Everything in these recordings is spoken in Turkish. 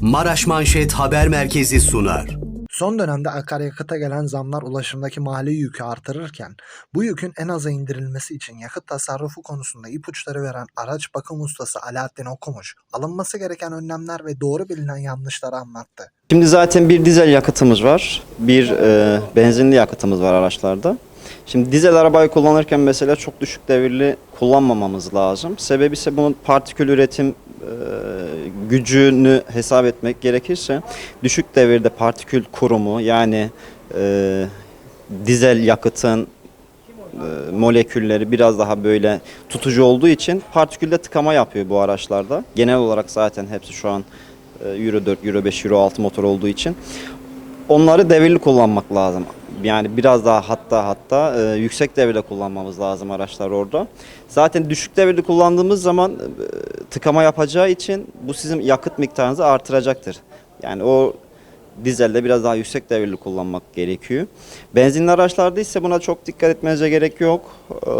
Maraş Manşet Haber Merkezi sunar. Son dönemde akaryakıta gelen zamlar ulaşımdaki mali yükü artırırken bu yükün en aza indirilmesi için yakıt tasarrufu konusunda ipuçları veren araç bakım ustası Alaaddin Okumuş alınması gereken önlemler ve doğru bilinen yanlışları anlattı. Şimdi zaten bir dizel yakıtımız var, bir e, benzinli yakıtımız var araçlarda. Şimdi dizel arabayı kullanırken mesela çok düşük devirli kullanmamamız lazım. Sebebi ise bunun partikül üretim e, gücünü hesap etmek gerekirse düşük devirde partikül kurumu yani e, dizel yakıtın e, molekülleri biraz daha böyle tutucu olduğu için partikülde tıkama yapıyor bu araçlarda. Genel olarak zaten hepsi şu an e, Euro 4, Euro 5, Euro 6 motor olduğu için onları devirli kullanmak lazım. Yani biraz daha hatta hatta e, yüksek devirde kullanmamız lazım araçlar orada. Zaten düşük devirde kullandığımız zaman e, tıkama yapacağı için bu sizin yakıt miktarınızı artıracaktır. Yani o dizelde biraz daha yüksek devirli kullanmak gerekiyor. Benzinli araçlarda ise buna çok dikkat etmenize gerek yok. Ee,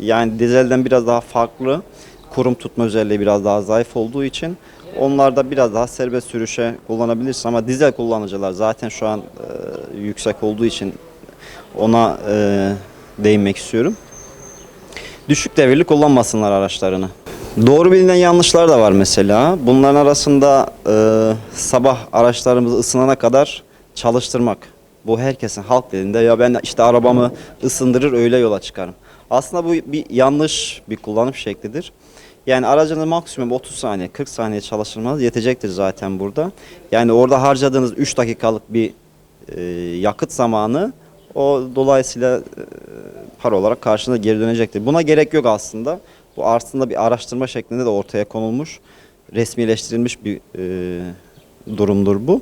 yani dizelden biraz daha farklı. Kurum tutma özelliği biraz daha zayıf olduğu için onlarda biraz daha serbest sürüşe kullanabilirsin ama dizel kullanıcılar zaten şu an e, yüksek olduğu için ona e, değinmek istiyorum. Düşük devirli kullanmasınlar araçlarını. Doğru bilinen yanlışlar da var mesela. Bunların arasında e, sabah araçlarımızı ısınana kadar çalıştırmak. Bu herkesin halk dilinde ya ben işte arabamı ısındırır öyle yola çıkarım. Aslında bu bir yanlış bir kullanım şeklidir. Yani aracınız maksimum 30 saniye 40 saniye çalıştırmanız yetecektir zaten burada. Yani orada harcadığınız 3 dakikalık bir e, yakıt zamanı o dolayısıyla e, para olarak karşına geri dönecektir. Buna gerek yok aslında. Bu aslında bir araştırma şeklinde de ortaya konulmuş, resmileştirilmiş bir e, durumdur bu.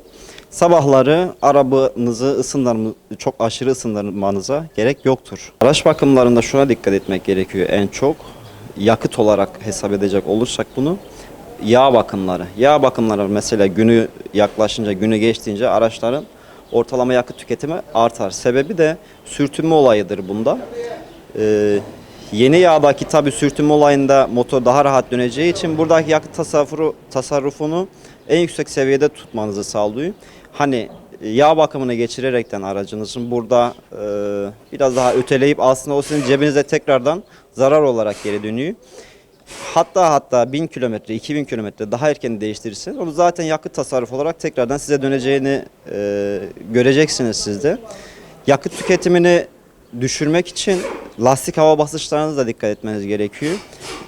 Sabahları arabanızı ısındırma, çok aşırı ısındırmanıza gerek yoktur. Araç bakımlarında şuna dikkat etmek gerekiyor en çok. Yakıt olarak hesap edecek olursak bunu yağ bakımları. Yağ bakımları mesela günü yaklaşınca, günü geçtiğince araçların ortalama yakıt tüketimi artar. Sebebi de sürtünme olayıdır bunda. Ee, yeni yağdaki tabi sürtünme olayında motor daha rahat döneceği için buradaki yakıt tasarrufu, tasarrufunu en yüksek seviyede tutmanızı sağlıyor. Hani yağ bakımını geçirerekten aracınızın burada e, biraz daha öteleyip aslında o sizin cebinize tekrardan zarar olarak geri dönüyor. Hatta hatta 1000 kilometre, 2000 kilometre daha erken değiştirirseniz onu zaten yakıt tasarrufu olarak tekrardan size döneceğini e, göreceksiniz siz de. Yakıt tüketimini düşürmek için lastik hava basınçlarınıza da dikkat etmeniz gerekiyor.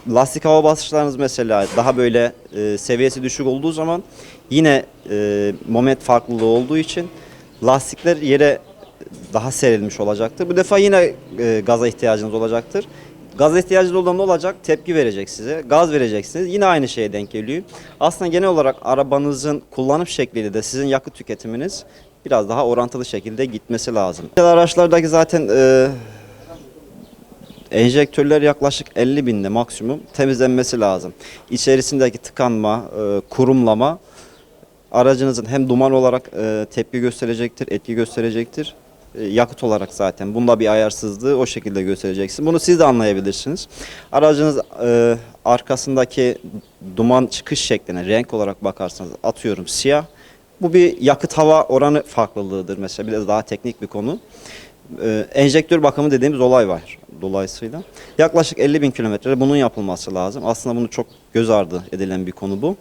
Lastik hava basınçlarınız mesela daha böyle e, seviyesi düşük olduğu zaman yine e, moment farklılığı olduğu için lastikler yere daha serilmiş olacaktır. Bu defa yine e, gaza ihtiyacınız olacaktır. Gaz ihtiyacınız olan ne olacak? Tepki verecek size. Gaz vereceksiniz. Yine aynı şeye denk geliyor. Aslında genel olarak arabanızın kullanım şekliyle de sizin yakıt tüketiminiz biraz daha orantılı şekilde gitmesi lazım. Araçlardaki zaten e, enjektörler yaklaşık 50 binde maksimum temizlenmesi lazım. İçerisindeki tıkanma, e, kurumlama aracınızın hem duman olarak e, tepki gösterecektir, etki gösterecektir. E, yakıt olarak zaten bunda bir ayarsızlığı o şekilde göstereceksin. Bunu siz de anlayabilirsiniz. Aracınız e, arkasındaki duman çıkış şekline renk olarak bakarsanız atıyorum siyah. Bu bir yakıt hava oranı farklılığıdır mesela biraz daha teknik bir konu. E, enjektör bakımı dediğimiz olay var dolayısıyla. Yaklaşık 50 bin kilometrede bunun yapılması lazım. Aslında bunu çok göz ardı edilen bir konu bu.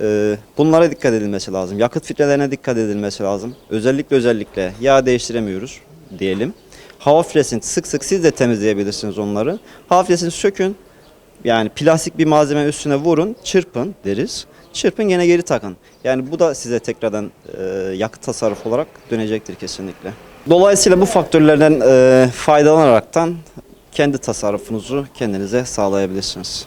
Ee, bunlara dikkat edilmesi lazım. Yakıt filtrelerine dikkat edilmesi lazım. Özellikle özellikle yağ değiştiremiyoruz diyelim. Hava filtresini sık sık siz de temizleyebilirsiniz onları. Hava filtresini sökün. Yani plastik bir malzeme üstüne vurun, çırpın deriz. Çırpın gene geri takın. Yani bu da size tekrardan e, yakıt tasarrufu olarak dönecektir kesinlikle. Dolayısıyla bu faktörlerden e, faydalanaraktan kendi tasarrufunuzu kendinize sağlayabilirsiniz.